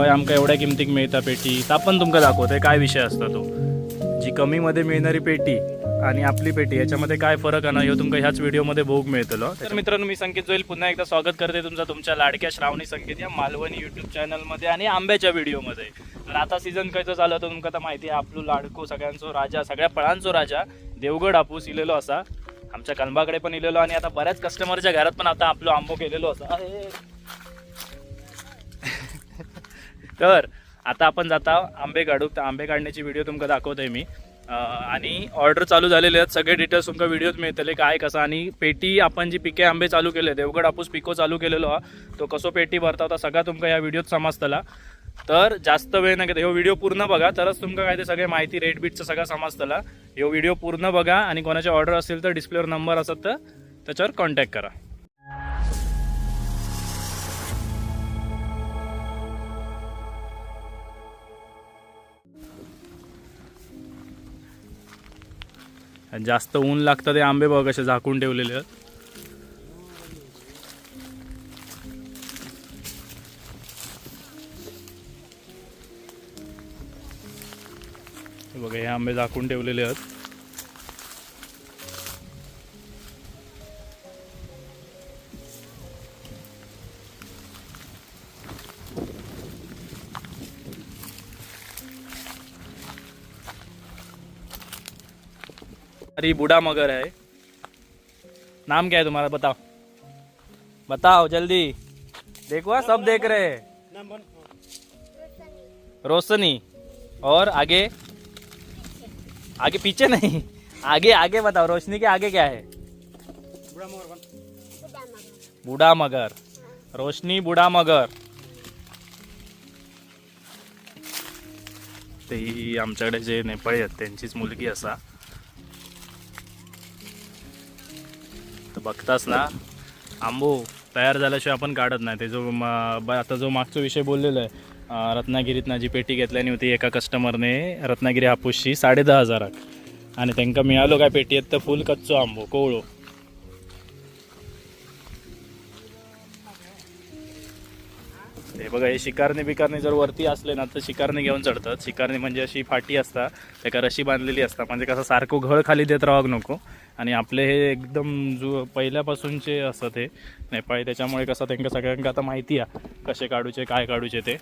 हय आमका एवढ्या किमतीक मिळता पेटी? ता पण तुमका दाखवतोय काय विषय असता तो? जी कमीमध्ये मिळणारी पेटी आणि आपली पेटी याच्यामध्ये काय फरक आहे ना हे तुमका ह्याच व्हिडिओमध्ये भोग मिळतलो. तर मित्रांनो मी संकेत जोईल. पुन्हा एकदा स्वागत करते तुमचं तुमच्या लाडक्या श्रावणी संकेत या मालवणी युट्यूब चॅनलमध्ये आणि आंब्याच्या व्हिडिओमध्ये. तर आता सीझन खयचं झालं तर तुमका आता माहिती आहे आपलं लाडको सगळ्यांचो राजा सगळ्या फळांचो राजा देवगड हापूस इलेलो असा. आमच्या कलबाकडे पण इलेलो आणि आता बऱ्याच कस्टमरच्या घरात पण आता आपलो आंबो केलेलो असा. तर आता आपण जाता आंबे काढू. तर आंबे काढण्याची व्हिडिओ तुमका दाखवतोय मी. आणि ऑर्डर चालू झालेले आहेत. सगळे डिटेल्स तुमका व्हिडिओत मिळतले काय कसं. आणि पेटी आपण जी पिके आंबे चालू केले देवगड आपूस पिको चालू केलेलो हा तो कसो पेटी भरता होता सगळा तुमका या व्हिडिओत समजतला. तर जास्त वेळ नाही घेता. ह्यो व्हिडिओ पूर्ण बघा. तरच तुमका काय ते सगळे माहिती रेट बीटचं सगळं समजतला. ह्यो व्हिडिओ पूर्ण बघा. आणि कोणाचे ऑर्डर असेल तर डिस्प्लेवर नंबर असत तर त्याच्यावर कॉन्टॅक्ट करा. जास्त ऊन लागतं ते आंबे बघ असे झाकून ठेवलेले आहेत. बघा हे आंबे झाकून ठेवलेले आहेत. अरे बूढ़ा मगर है। नाम क्या है तुम्हारा? बताओ। बताओ जल्दी। देखो सब देख रहे हैं। रोशनी। और आगे? आगे पीछे नहीं। आगे आगे बताओ रोशनी के आगे क्या है? बूढ़ा मगर। रोशनी बूढ़ा मगर। ते ही आमच्याकडे जे नेपाळी आहेत त्यांचीच मुलगी असा. तर बघताच ना आंबो तयार झाल्याशिवाय आपण काढत नाही. ते जो ब- आता जो मागचा विषय बोललेला आहे रत्नागिरीतनं जी पेटी घेतल्यानी होती एका कस्टमरने रत्नागिरी हापूसची साडे दहा हजाराक आणि त्यांना मिळालो काय पेटी आहेत तर फुल कच्चो आंबो कोवळो. ते बघा हे शिकारणी बिकारणी जर वरती असले ना तर शिकारणी घेऊन चढतात. शिकारणी म्हणजे अशी फाटी असता त्याका रशी बांधलेली असता. म्हणजे कसं सारखं घळ खाली देत राहावं नको. आणि आपले हे एकदम जु पहिल्यापासूनचे असतात हे नेपाळी त्याच्यामुळे कसं त्यांना सगळ्यांना आता माहिती आहे कसे काढूचे काय काढूचे ते.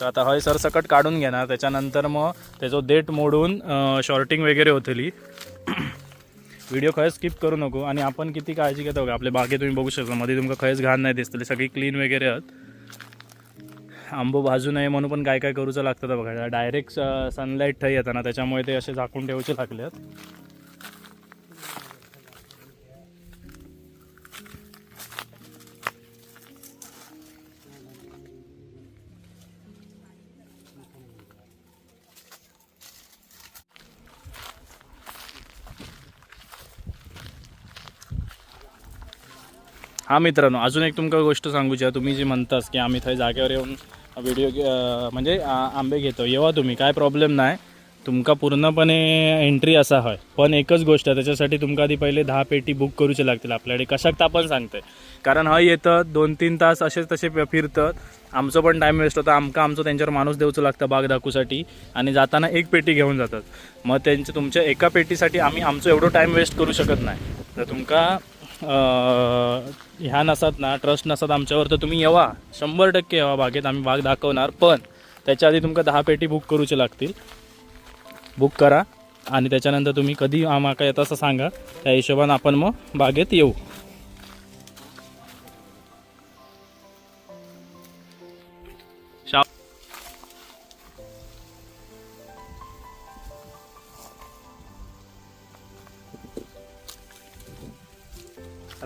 तर आता हय सरसकट काढून घेणार. त्याच्यानंतर मग त्याचो देठ मोडून शॉर्टिंग वगैरे होतली. व्हिडिओ खरंच स्किप करू नको. आणि आपण किती काळजी घेतो का आपल्या बागे तुम्ही बघू शकता. मध्ये तुमका खयच घाण नाही दिसतली. सगळी क्लीन वगैरे आहेत. आंबो भाजू नये म्हणून पण काय काय करूचं लागतं तर बघा. डायरेक्ट सनलाईट थंय येताना. त्याच्यामुळे ते असे झाकून ठेवूचे लागले आहेत हा मित्रांनो अजून एक तुमका गोष्ट सांगूची तुम्ही जी म्हणतास की आम्ही थंय जागेवर येऊन व्हिडिओ म्हणजे आंबे घेतो. येवा तुम्ही काय प्रॉब्लेम नाही. तुमका पूर्णपणे एंट्री असा हय. पण एकच गोष्ट आहे त्याच्यासाठी तुमका आधी पहिले दहा पेटी बुक करूचे लागतील आपल्याकडे. कशाक ता पण सांगतंय. कारण हय येतं दोन तीन तास असेच तसे फिरतं. फिरतात आमचं पण टाईम वेस्ट होतं. आमका आमचं त्यांच्यावर माणूस देऊचं लागतं बाग दाखवूसाठी. आणि जाताना एक पेटी घेऊन जातात. मग त्यांच्या तुमच्या एका पेटीसाठी आम्ही आमचं एवढं टाईम वेस्ट करू शकत नाही. तर तुमका ह्या नसतात ना ट्रस्ट नसतात आमच्यावर तर तुम्ही येवा. शंभर टक्के येवा बागेत आम्ही बाग दाखवणार. पण त्याच्या आधी तुमका दहा पेटी बुक करूचे लागतील. बुक करा. आणि त्याच्यानंतर तुम्ही कधी आम्हाला येतं असं सांगा. त्या हिशोबानं आपण मग बागेत येऊ.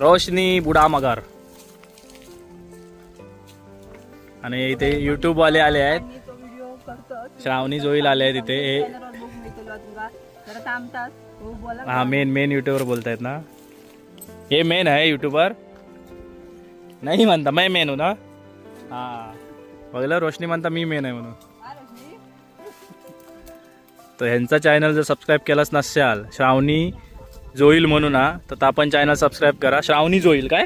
रोशनी बुडा मगर आणि इथे युट्यूब वाले आले आहेत. श्रावणी जोईल आले आहेत इथे. हे हो मेन मेन युट्यूबर बोलतायत ना. हे मेन आहे युट्यूबर नाही म्हणता मैं मेन हूँ ना? हा. बघलं रोशनी म्हणता मी मेन आहे म्हणून. तर ह्यांचा चॅनल जर सबस्क्राईब केलाच नसाल श्रावणी जोईल म्हणून हा तर तापन आपण चॅनल सबस्क्राईब करा. श्रावणी जोईल काय?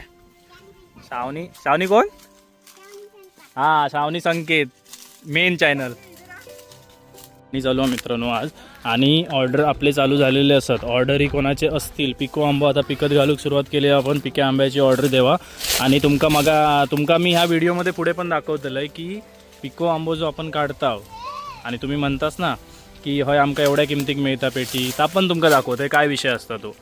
श्रावणी श्रावणी कोण? हा श्रावणी संकेत मेन चॅनल आणि चालू मित्रांनो आज. आणि ऑर्डर आपले चालू झालेले असतात ऑर्डरही कोणाचे असतील? पिको आंबो आता पिकत घालूक सुरुवात केली आपण. पिके आंब्याची ऑर्डर देवा. आणि तुमका मगा तुमका मी ह्या व्हिडिओमध्ये पुढे पण दाखवतलं आहे की पिको आंबो जो आपण काढता आणि तुम्ही म्हणतास ना की हय आमकां एवढ्या किमतीक मिळता पेटी? तर आपण तुमका दाखवतोय काय विषय असता तो?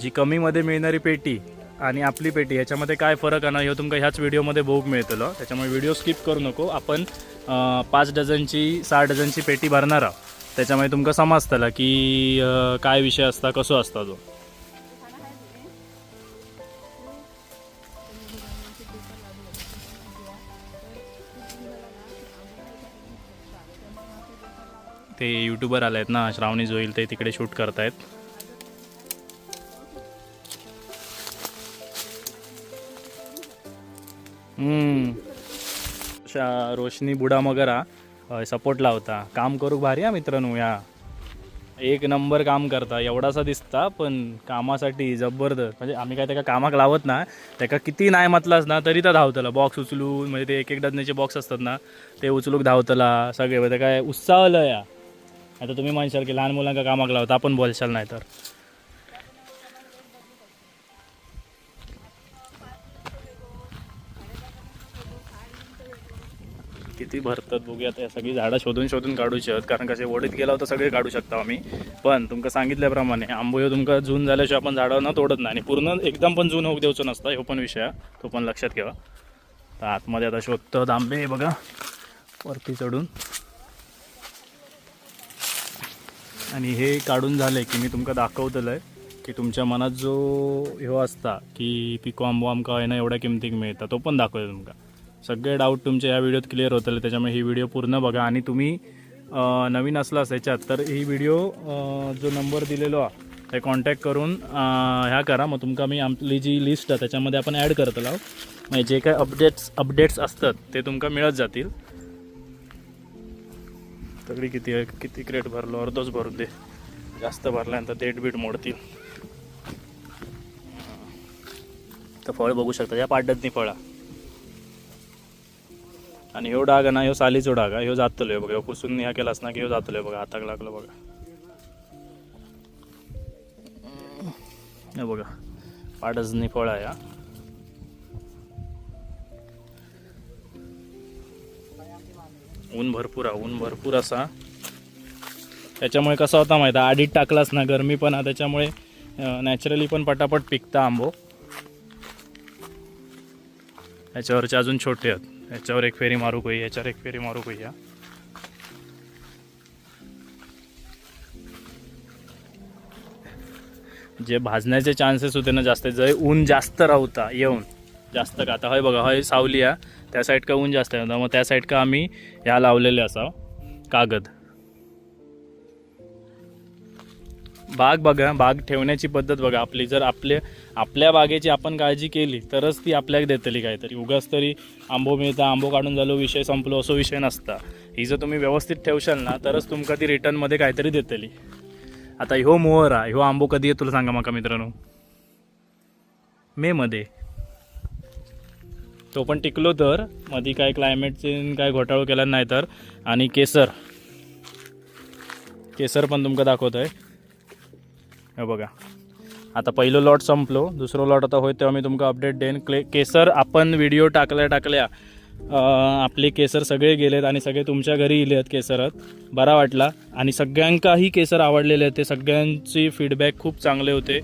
जी कमीमध्ये मिळणारी पेटी आणि आपली पेटी ह्याच्यामध्ये काय फरक आणा हे तुमका ह्याच व्हिडिओमध्ये बघूक मिळतलं. त्याच्यामुळे व्हिडिओ स्किप करू नको. आपण पाच डझनची सहा डझनची पेटी भरणार आहोत. त्याच्यामुळे तुमका समजतला की काय विषय असता कसो असता तो. ते युट्यूबर आले आहेत ना श्रावणी जोईल ते तिकडे शूट करतायत. हम्म. शा- रोशनी बुडा मगरा सपोर्ट लावता काम करू भारी हा मित्रांनो या. एक नंबर काम करता. एवढासा दिसता पण कामासाठी जबरदस्त. म्हणजे आम्ही काय त्याका कामाक लावत ना त्याका किती नाही म्हटलास ना तरी तर धावतला. बॉक्स उचलून म्हणजे ते एक एक डजनेचे बॉक्स असतात ना ते उचलूक धावतला सगळे. म्हणजे काय उत्साहलं या आता तुम्ही म्हणशाल की लहान मुलांना कामाक लावता आपण बोलशाल नाही तर. किती भरतात बघूया आता सगळी झाडं शोधून शोधून काढूची आहेत. कारण कसे वडीत गेला होता सगळे काढू शकता आम्ही. पण तुमका सांगितल्याप्रमाणे आंबोयो तुमका जून झाल्याशिवाय आपण झाडं न तोडत नाही. आणि पूर्ण एकदम पण जून होऊ देऊचं नसतं हे पण विषय तो पण लक्षात ठेवा. तर आतमध्ये आता शोधतं आंबे बघा. वरती चढून. आणि हे काढून झालं आहे की मी तुमका दाखवतलं आहे की तुमच्या मनात जो ह्यो असता की पिको आंबो आमका आहे ना एवढ्या किमतीक मिळता तो पण दाखवतो तुमका. सगळे डाऊट तुमचे या व्हिडिओत क्लिअर होतले त्याच्यामुळे ही व्हिडिओ पूर्ण बघा. आणि तुम्ही नवीन असलास ह्याच्यात तर ही व्हिडिओ जो नंबर दिलेलो हा ते कॉन्टॅक्ट करून ह्या करा. मग तुमका मी आपली जी लिस्ट आहे त्याच्यामध्ये आपण ॲड करतलो म्हणजे जे काय अपडेट्स अपडेट्स असतात ते तुमका मिळत जातील. तगडी किती आहे किती क्रेट भरलो? अर्धच भरून दे. जास्त भरल्यानंतर देठ बीट मोडतील. तर फळ बघू शकता या पाड्यातनी फळा. आणि ह्यो डाग ना ह्यो सालीचो डाग आहे ह्यो जातलो बघा. ह्यो पुसून ह्या केलास ना की ह्यो जातलो बघा. हाताक लागलो बघा. हे बघा. पाडजनी फळ आहे ऊन भरपूर आहे ऊन भरपूर असा. त्याच्यामुळे कसा होता माहीत आहे? आडीत टाकलाच ना गरमी पण आहे त्याच्यामुळे नॅचरली पण पटापट पिकता आंबो. याच्यावरचे अजून छोटे आहेत. याच्यावर एक फेरी मारू कोई याच्यावर एक फेरी मारू काही जे भाजण्याचे चान्सेस होते ना जास्त जर ऊन जास्त राहता येऊन. जास्त का? आता हय बघा हय सावली आहे त्या साईड का ऊन जास्त आहे. मग त्या साईड का आम्ही ह्या लावलेले असाव. कागद. बाग बघा बाग ठेवण्याची पद्धत बघा. आपली जर आपले आपल्या बागेची आपण काळजी केली तरच ती आपल्याक देतली काहीतरी. उगाच तरी आंबो मिळता आंबो काढून झालो विषय संपलो असो विषय नसता. ही जर तुम्ही व्यवस्थित ठेवशाल ना तरच तुमका ती रिटर्नमध्ये काहीतरी देतली. आता ह्यो मोहर आहे ह्यो आंबो कधी आहे तुला सांगा माका मित्रांनो? मेमध्ये तो पण टिकलो तर. मध्ये काय क्लायमेट चेंज काय घोटाळो केला नाही तर. आणि केसर. केसर पण तुमका दाखवत आहे हे बघा. आता पहिलं लॉट संपलो. दुसरं लॉट आता होय तेव्हा मी तुमका अपडेट देईन. क्ले केसर आपण व्हिडिओ टाकल्या टाकल्या आपले केसर सगळे गेलेत आणि सगळे तुमच्या घरी इले आहेत केसरात. बरा वाटला. आणि सगळ्यांकाही केसर आवडलेले आहेत. ते सगळ्यांची फीडबॅक खूप चांगले होते.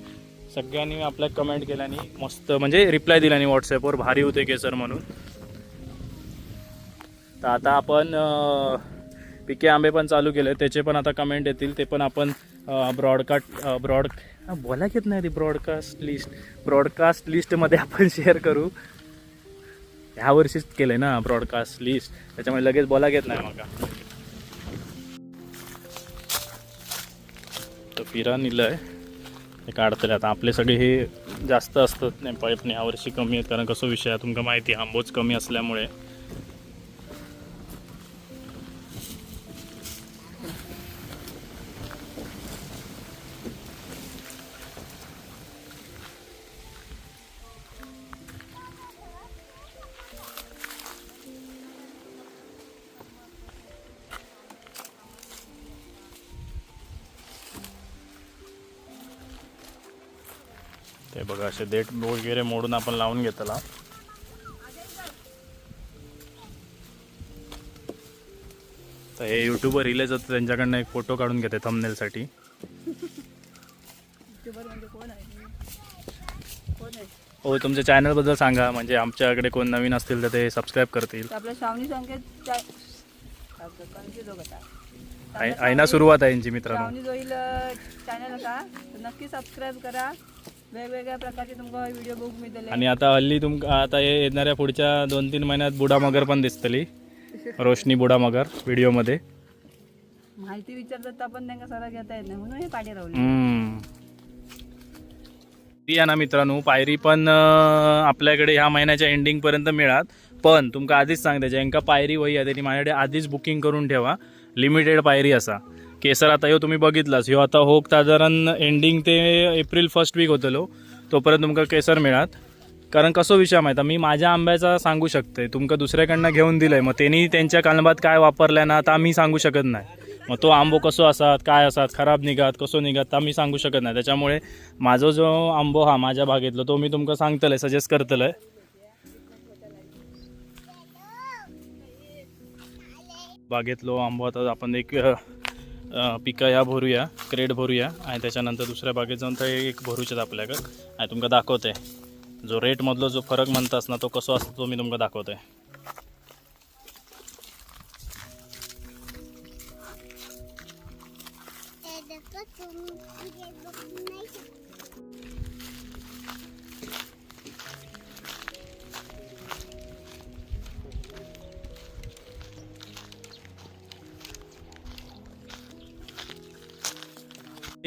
सगळ्यांनी आपल्या कमेंट केल्याने मस्त म्हणजे रिप्लाय दिल्याने व्हॉट्सॲपवर भारी होते केसर म्हणून. तर आता आपण पिके आंबे पण चालू केले त्याचे पण आता कमेंट येतील. ते पण आपण ब्रॉडकास्ट ब्रॉड बोला घेत नाही ती ब्रॉडकास्ट लिस्ट ब्रॉडकास्ट लिस्टमध्ये आपण शेअर करू. ह्या वर्षीच केलं आहे ना ब्रॉडकास्ट लिस्ट त्याच्यामुळे लगेच बोला घेत नाही मग. तर फिरा निलं आहे हे काढतले आता आपले सगळे हे जास्त असतात नाही पण यावर्षी कमी आहेत. कारण कसं विषय आहे तुमका माहिती आहे आंबोच कमी असल्यामुळे. असे देठ वगैरे मोडून आपण लावून घेतला. तर हे युट्यूबवर रिलेज होतं त्यांच्याकडनं एक फोटो काढून घेते थंबनेलसाठी युट्यूबर म्हणजे हो तुमच्या चॅनलबद्दल सांगा. म्हणजे आमच्याकडे कोण नवीन असतील तर ते सबस्क्राईब करतील. आपल्या श्रावणी संकेत आईना सुरुवात आहे यांची मित्रांनो. श्रावणी जोईल चॅनल का नक्की सबस्क्राईब करा. वेगवेगळ्या प्रकारचे तुमका व्हिडिओ मिळतले. आणि आता हल्ली तुमका आता हे येणाऱ्या पुढच्या दोन तीन महिन्यात बुडा मगर पण दिसतली. रोशनी बुडा मगर व्हिडिओमध्ये माहिती विचारतात तर आपण त्यांना सरा घेता येत नाही म्हणून हे पाठी ना मित्रांनो पायरी पण आपल्याकडे ह्या महिन्याच्या एंडिंग पर्यंत मिळात पण तुमका आधीच सांगते ज्यांका पायरी वही आहे त्यांनी माझ्याकडे आधीच बुकिंग करून ठेवा. लिमिटेड पायरी असा. केसर आता ह्यो तुम्ही बघितलाच. ह्यो आता होक साधारण एंडिंग ते एप्रिल फर्स्ट वीक होतलो तोपर्यंत तुमका केसर मिळात. कारण कसो विषय माहिती मी माझ्या आंब्याचा सांगू शकते. तुमका दुसऱ्याकडनं घेऊन दिलंय. मग त्यांनी त्यांच्या कालबात काय वापरल्या ना आता आम्ही सांगू शकत नाही. मग तो आंबो कसो असात काय असात खराब निघात कसो निघात तर आम्ही सांगू शकत नाही. त्याच्यामुळे माझा जो आंबो हा माझ्या बागेतलो तो मी तुमका सांगतलंय सजेस्ट करतलंय. बागेतलो आंबो आता आपण एक पिका ह्या भरूया क्रेड भरूया आणि त्याच्यानंतर दुसऱ्या बागेत जाऊन तर एक भरूच्यात आपल्याकडं. आणि तुमका दाखवते. जो रेटमधलो जो फरक म्हणतास ना तो कसो असतो तो मी तुमका दाखवतोय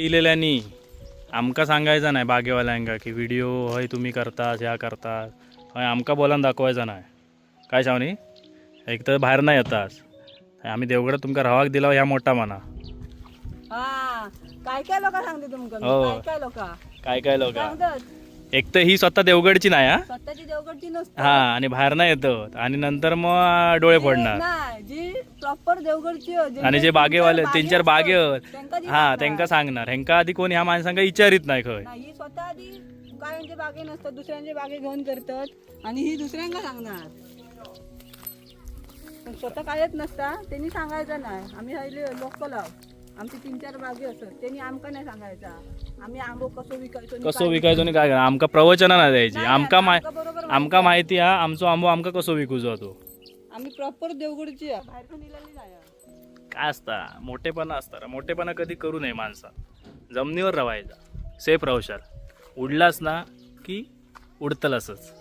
इलेल्यानी आमका सांगायचं नाही बागेवाल्यांका की व्हिडिओ हय तुम्ही करता ह्या करता हय आमका बोलान दाखवायचा नाही. काय शावनी? एक तर बाहेर नाही येतास. आम्ही देवगडात तुमका रावाक दिला ह्या मोठा म्हणा हा काय काय लोक सांगते तुमका? हो. काय काय लोक? काय काय लोक एक तर ही स्वतः देवगडची नाही हा? स्वतःची देवगडची नसते. हा आणि बाहेर नाही येतो आणि नंतर मग डोळे फोडणार. नाही जी प्रॉपर देवगडची हो, आणि जे बागेवाले बागेवर त्यांका जी हा सांगणार. त्यांका सांगणार. ह्यांका आधी कोण ह्या माणसांका विचारित नाही खय नाही ही स्वतः आधी बागे नसतात दुसऱ्यांचे बागे घेऊन करतात. आणि ही दुसऱ्यांका सांगणार. पण स्वतः कायच नसता त्यांनी सांगायचं नाही. आम्ही लोकल आहोत आमची तीन चार बागे असत त्यांनी आमका नाही सांगायचा. आम्ही आंबो कसो विकायचो आणि कसो काय विकायचो आणि काय करणार? आमका प्रवचना नाही द्यायची. नाही, आमका माय आमका बरोबर आमका माहिती हा आमचो आंबो आमका कसो विकूचो तो? आम्ही प्रॉपर देवगडची आहे. बाहेर निघाली नाही आहे. काय असता? मोठेपणा असता मोठेपणा कधी करू नये माणसा. जमिनीवर रवायचा. सेफ राहशाल उडलास ना की उडतलासच.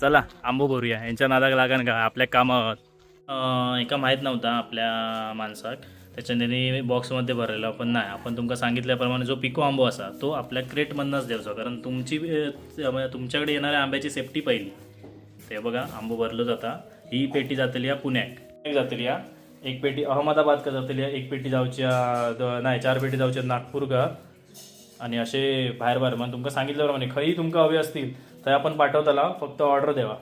चला आंबो भरूया. यांच्या नादाक लागान का आपल्या कामात अं, एका माहीत नव्हता आपल्या माणसाक. त्याच्याने बॉक्समध्ये भरलेला. पण नाही आपण तुमका सांगितल्याप्रमाणे जो पिको आंबो असा तो आपल्या क्रेटमधनंच द्यायचा कारण तुमची तुमच्याकडे येणाऱ्या आंब्याची सेफ्टी पहिली. ते बघा आंबो भरलो जाता. ही पेटी जातली या पुण्याक. जातली या एक पेटी अहमदाबाद का जातली या एक पेटी जावच्या द- नाही चार पेटी जावच्या नागपूर का आणि असे बाहेर बाहेर. मग तुमका सांगितल्याप्रमाणे खरी तुमका हवे असतील तर आपण पाठवताला. फक्त ऑर्डर द्यावा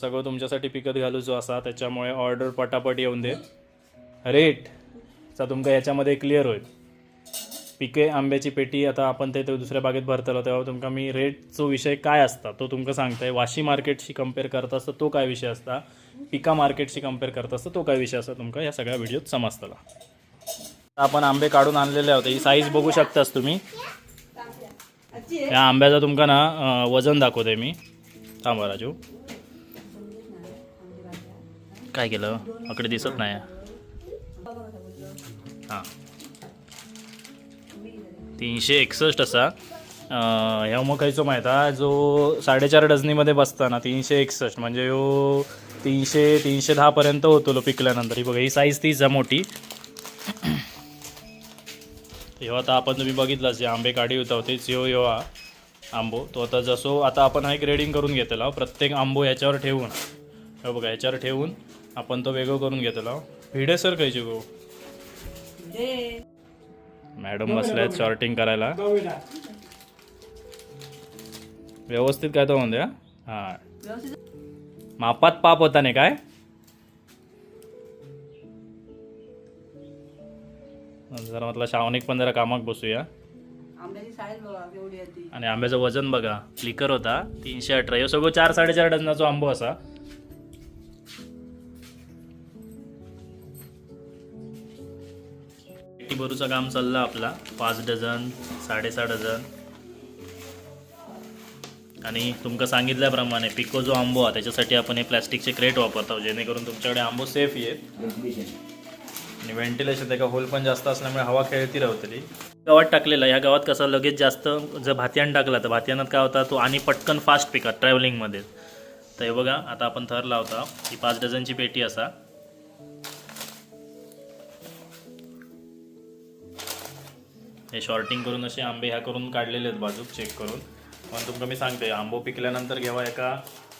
सगळं तुमच्यासाठी पिकत घालू जो असा त्याच्यामुळे ऑर्डर पटापट येऊन दे. रेट. चा तुमका याच्यामध्ये क्लिअर होईल. पिके आंब्याची पेटी आता आपण ते दुसऱ्या बागेत भरतलो तेव्हा तुमका मी रेटचो विषय काय असता? तो तुमका सांगताय. वाशी मार्केटशी कंपेअर करता असता तो काय विषय असता? पिका मार्केटशी कंपेअर करता असता तो काय विषय असता? तुमका या सगळ्या व्हिडिओत समजतला. आपण आंबे काढून आणलेले होते ही साईज बघू शकतास तुम्ही. या आंब्याचं तुमका ना वजन दाखवते मी. थांबा राजू. काय केलं? अकडे दिसत नाही. हां. तीनशे एकसष्ट असा. ह्या मग खायचो माहीत जो साडेचार डझनीमध्ये बसता ना तीनशे एकसष्ट. म्हणजे ह्यो तीनशे तीनशे दहापर्यंत होतो लो पिकल्यानंतर. ही बघा ही साईज तीच आहे मोठी. ह्यो आता आपण तुम्ही बघितलंच जे आंबे काढी होता तेच ह्यो ह्यो हा आंबो. तो आता जसो आता आपण हा एक रेडिंग करून घेतला प्रत्येक आंबो याच्यावर ठेवून. बघा याच्यावर ठेवून आपण तो वेगळं करून घेतला भिडे सर खायचे गो. मॅडम बसल्यात शॉर्टिंग करायला. व्यवस्थित काय तो म्हणते हा? मापात पाप होता नाही काय? जरा म्हटलं श्रावणिक पण जरा कामाक बसूया. आणि आंब्याचं वजन बघा. लिकर होता. तीनशे अठरा. सगळं चार साडेचार डझनाचो आंबो असा. पेटी भरूचं काम चाललं आपला. पाच डझन साडेसहा डझन. आणि तुमका सांगितल्याप्रमाणे पिको जो आंबो हा त्याच्यासाठी आपण हे प्लॅस्टिकचे क्रेट वापरतो जेणेकरून तुमच्याकडे आंबो सेफ येत. आणि व्हेंटिलेशन त्याचा होल पण जास्त असल्यामुळे हवा खेळती राहतली. गावात टाकलेला ह्या गावात कसं लगेच जास्त जर भातियान टाकला तर भातियानात काय होता तो आणि पटकन फास्ट पिकात ट्रॅव्हलिंगमध्ये तर हे बघा आता आपण थर लावता. ही पाच डझनची पेटी असा. हे शॉर्टिंग करून असे आंबे ह्या करून काढलेले आहेत बाजूक चेक करून. पण तुमका मी सांगते आंबो पिकल्यानंतर घेवा एका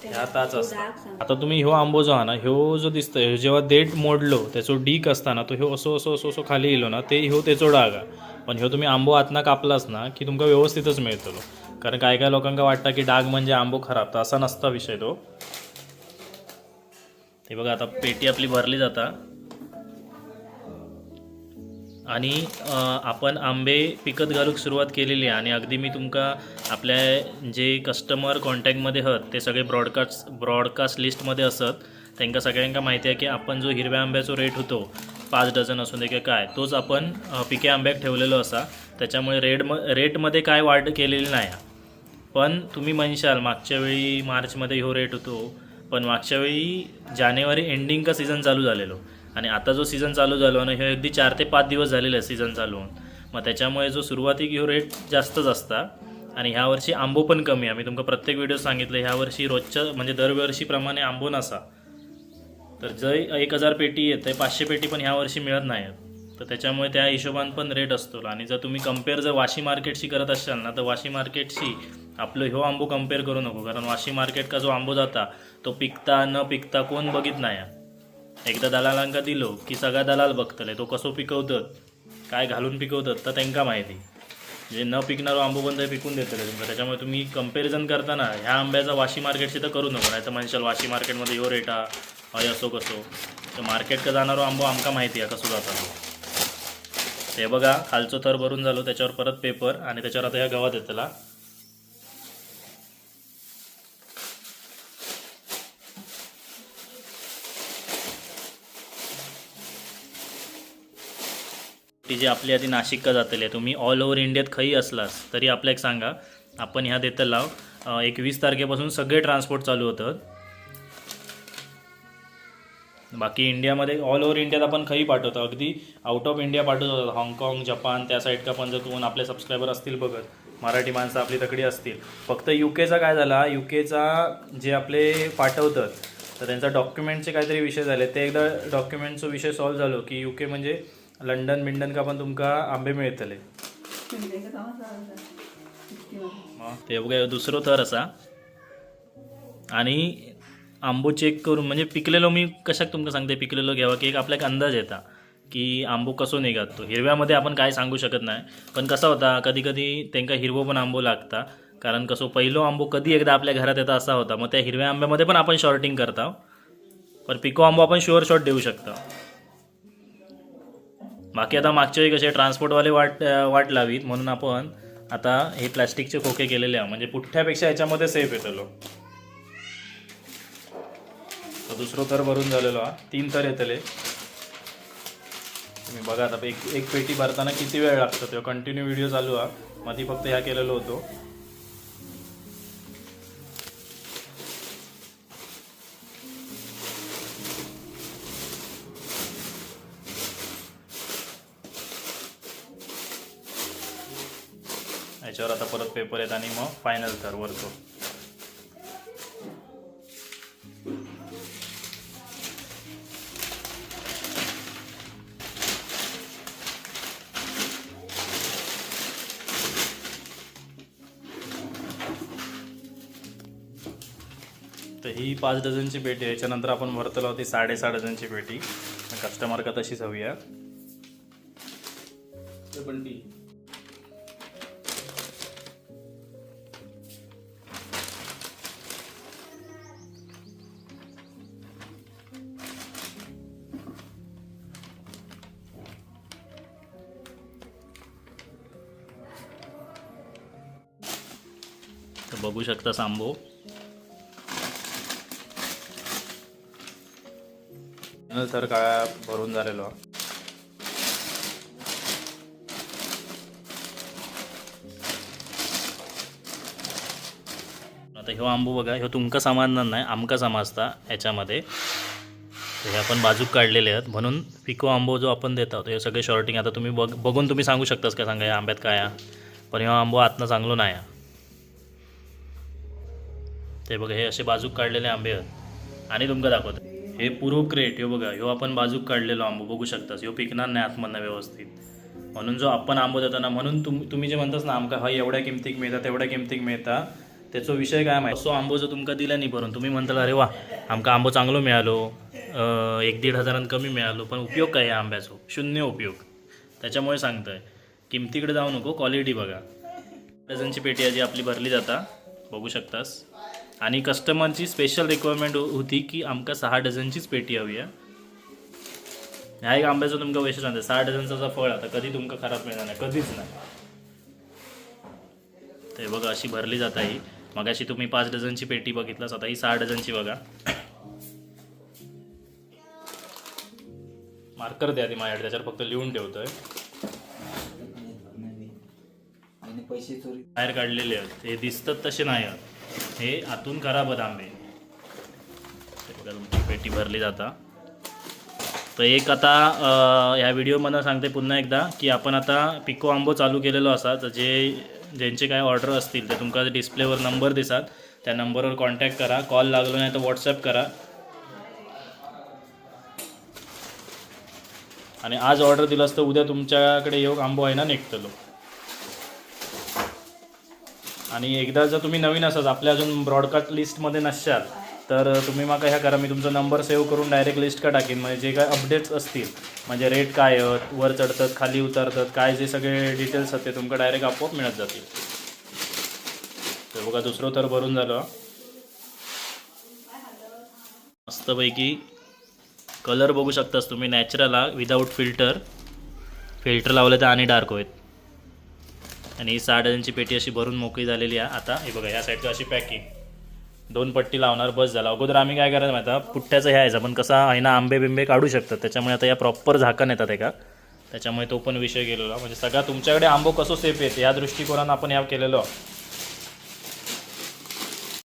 ह्या ताच असता. आता तुम्ही ह्यो आंबो जो हा ना ह्यो जो दिसतोय ह्यो जेव्हा देठ मोडलो त्याचो डीक असताना तो ह्यो असो असो असो असो खाली येलो ना ते ह्यो तेचो डाग हा. पण ह्यो तुम्ही आंबो आतना कापलास ना की तुमका व्यवस्थितच मिळतलो. कारण काय काय लोकांका वाटतं की डाग म्हणजे आंबो खराब तर असा नसता विषय तो. हे बघा आता पेटी आपली भरली जाता. आणि आपण आंबे पिकत घालूक सुरुवात केलेली आहे आणि अगदी मी तुमका आपल्या जे कस्टमर कॉन्टॅक्टमध्ये आहात ते सगळे ब्रॉडकास्ट ब्रॉडकास्ट लिस्टमध्ये असत त्यांना सगळ्यांका माहिती आहे की आपण जो हिरव्या आंब्याचा रेट होतो पाच डझन असून दे किंवा काय तोच आपण पिके आंब्याक ठेवलेलो असा त्याच्यामुळे रेड म रेटमध्ये काय वाढ केलेली नाही आहे. पण तुम्ही म्हणशाल मागच्या वेळी मार्चमध्ये हो रेट होतो पण मागच्या वेळी जानेवारी एंडिंगचा सीझन चालू झालेलो आणि आता जो सीझन चालू झालो ना हे अगदी चार ते पाच दिवस झालेले आहे सीझन चालू होऊन. मग त्याच्यामुळे जो सुरुवाती ह्यो रेट जास्तच असता. आणि ह्या वर्षी आंबो पण कमी आहे. मी तुमका प्रत्येक व्हिडिओ सांगितलं ह्या वर्षी रोजच्या म्हणजे दरवर्षीप्रमाणे आंबो नसा. तर जे एक हजार पेटी येते पाचशे पेटी पण ह्या वर्षी मिळत नाही आहेत तर त्याच्यामुळे त्या हिशोबान पण रेट असतो. आणि जर तुम्ही कंपेअर जर वाशी मार्केटशी करत असाल ना तर वाशी मार्केटशी आपलं ह्यो आंबो कंपेअर करू नको. कारण वाशी मार्केट का जो आंबो जाता तो पिकता न पिकता कोण बघित नाही. आहे. एकदा दलालांका दिलो की सगळा दलाल बघतले तो कसो पिकवतात काय घालून पिकवतात तर त्यांका माहिती. जे न पिकणारो आंबो पण ते पिकून देतले तुमचं त्याच्यामुळे तुम्ही कंपॅरिझन करताना ह्या आंब्याचा वाशी मार्केटशी तर करू नको नाही तर म्हणशाल वाशी मार्केटमध्ये ह्यो रेटा हय असो कसो. तर मार्केट का जाणारो आंबो आमका माहिती आहे कसो जाता तो. हे बघा खालचो थर भरून झालो त्याच्यावर परत पेपर आणि त्याच्यावर आता ह्या गवात येतला ती जी आपली आधी नाशिकका जातली तुम्ही ऑल ओव्हर इंडियात खई असलास तरी आपल्याक सांगा आपण ह्या देतलाव अं, एकवीस तारखेपासून सगळे ट्रान्सपोर्ट चालू होतं बाकी इंडियामध्ये ऑल ओव्हर इंडियात आपण खई पाठवतो. अगदी आउट ऑफ इंडिया पाठवतो. हाँगकाँग जपान त्या साईड का पण जर कोण आपले सबस्क्रायबर असतील बघत मराठी माणसं आपली तकडी असतील. फक्त यू केचा काय झाला? यू केचा जे आपले पाठवतात तर त्यांचा डॉक्युमेंटचे काहीतरी विषय झाले. ते एकदा डॉक्युमेंटचा विषय सॉल्व्ह झालो की यू के म्हणजे लंडन बिंडन का पण तुमका आंबे मिळतले. ते बघा दुसरो थर असा. आणि आंबो चेक करून म्हणजे पिकलेलो मी कशाक तुमका सांगते पिकलेलो घ्यावा की एक आपल्याक अंदाज येता की आंबो कसो निघत. तो हिरव्यामध्ये आपण काय सांगू शकत नाही पण कसा होता कधी कधी त्यांका हिरवो पण आंबो लागता कारण कसो पहिलो आंबो कधी एकदा आपल्या घरात येता असा होता. मग त्या हिरव्या आंब्यामध्ये पण आपण शॉर्टिंग करता पण पिको आंबो आपण शुअर शॉट देऊ शकता. बाकी आता मागच्या वेळी कसे ट्रान्सपोर्टवाले वाट वाट लावीत म्हणून आपण आता हे प्लॅस्टिकचे खोके केलेले आहे म्हणजे पुठ्ठ्यापेक्षा याच्यामध्ये सेफ येतलो तर दुसरं तर भरून झालेलो हा तीन तर येतले. तुम्ही बघा आता एक एक पेटी भरताना किती वेळ लागतो? तेव्हा कंटिन्यू व्हिडिओ चालू हा मध्ये फक्त ह्या केलेलो होतो. याच्यावर आता परत पेपर येत आणि मग फायनल थर वरतो तर ही पाच डझनची पेटी याच्यानंतर आपण भरतलो होती साडेसहा डझनची पेटी. कस्टमर का तशीच हवी आहे. बघू शकतास आंबो तर काळा भरून झालेलो. आता ह्यो आंबो बघा ह्यो तुमका समजणार नाही आमका समजता ह्याच्यामध्ये तर हे आपण बाजूक काढलेले आहेत. म्हणून पिको आंबो जो आपण देत आहोत हे सगळे शॉर्टिंग आता तुम्ही बघ बघून तुम्ही सांगू शकतास का सांगा या आंब्यात काय आहे? पण ह्यो आंबो आतनं चांगलो नाही आहे. ते बघा हे असे बाजूक काढलेले आंबे आहेत. आणि तुमका दाखवतो. हे पूर्व क्रेट ह्यो बघा ह्यो आपण बाजूक काढलेलो आंबो बघू शकतास. ह्यो पिकणार नाही आतमधनं व्यवस्थित. म्हणून जो आपण आंबो देतो ना म्हणून तुम तुम्ही जे म्हणतास ना आमका हा एवढ्या किमतीक मिळता तेवढ्या किमतीक मिळता त्याचो विषय काय माहिती? असो आंबो जो तुमका दिला नाही भरून. तुम्ही म्हणताल अरे वा आमका आंबो चांगलो मिळालो एक दीड हजारांत कमी मिळालो पण उपयोग काय आहे आंब्याचो? शून्य उपयोग. त्याच्यामुळे सांगतोय किमतीकडे जाऊ नको क्वालिटी बघा. डझनची पेटी आजी आपली भरली जाता. बघू शकतास. आणि कस्टमरची स्पेशल रिक्वायरमेंट होती की आमका सहा डझनचीच पेटी हवी आहे. ह्या एक आंब्याचं तुमका वैशिष्ट्य सहा डझनचा फळ आता कधी तुमका खराब मिळणार नाही. कधीच नाही. ते बघा अशी भरली जात ही. मगाशी तुम्ही पाच डझनची पेटी बघितलास. आता ही सहा डझनची बघा. मार्कर द्या ती माझ्याकडे. त्याच्यावर फक्त लिहून ठेवतोय. आणि पैसे चोरी बाहेर काढलेले आहेत. हे दिसतात तसे नाही आहेत. हे आतून खराब बदामे. तुमची पेटी भरली जाता. तर एक आता ह्या व्हिडिओमधनं सांगते पुन्हा एकदा की आपण आता पिको आंबो चालू केलेलो असा तर जे ज्यांचे काय ऑर्डर असतील ते तुमका डिस्प्लेवर नंबर दिसात. त्या नंबरवर कॉन्टॅक्ट करा. कॉल लागलो नाही तर व्हॉट्सअप करा. आणि आज ऑर्डर दिलं असतं उद्या तुमच्याकडे येऊ आंबो आहे ना निघतलो आणि एकदा जर तुम्ही नवीन असाल आपल्या अजून ब्रॉडकास्ट लिस्टमध्ये नसाल तर तुम्ही मग ह्या करा मी तुमचा नंबर सेव्ह करून डायरेक्ट लिस्ट का टाकीन. म्हणजे जे काय अपडेट्स असतील म्हणजे रेट काय आहेत वर चढतात खाली उतरतात काय जे सगळे डिटेल्स आहेत ते तुमका डायरेक्ट आपोआप मिळत जातील. तर बघा दुसरं तर भरून झालं. मस्तपैकी कलर बघू शकतास तुम्ही नॅचरल हा विदाऊट फिल्टर फिल्टर लावलं तर आणि डार्क होईल. आणि ही सहा डझनची पेटी अशी भरून मोकळी झालेली आहे. आता हे बघा या साईडची अशी पॅकिंग दोन पट्टी लावणार बस झाला. अगोदर आम्ही काय करायचं माहिती पुठ्ठ्याचं हे आहे पण कसा आहे ना आंबे बिंबे काढू शकतात. त्याच्यामुळे आता या प्रॉपर झाकण येतात एका. त्याच्यामुळे तो पण विषय गेलेला. म्हणजे सगळा तुमच्याकडे आंबो कसो सेफ येते? या दृष्टिकोनानं आपण या केलेलो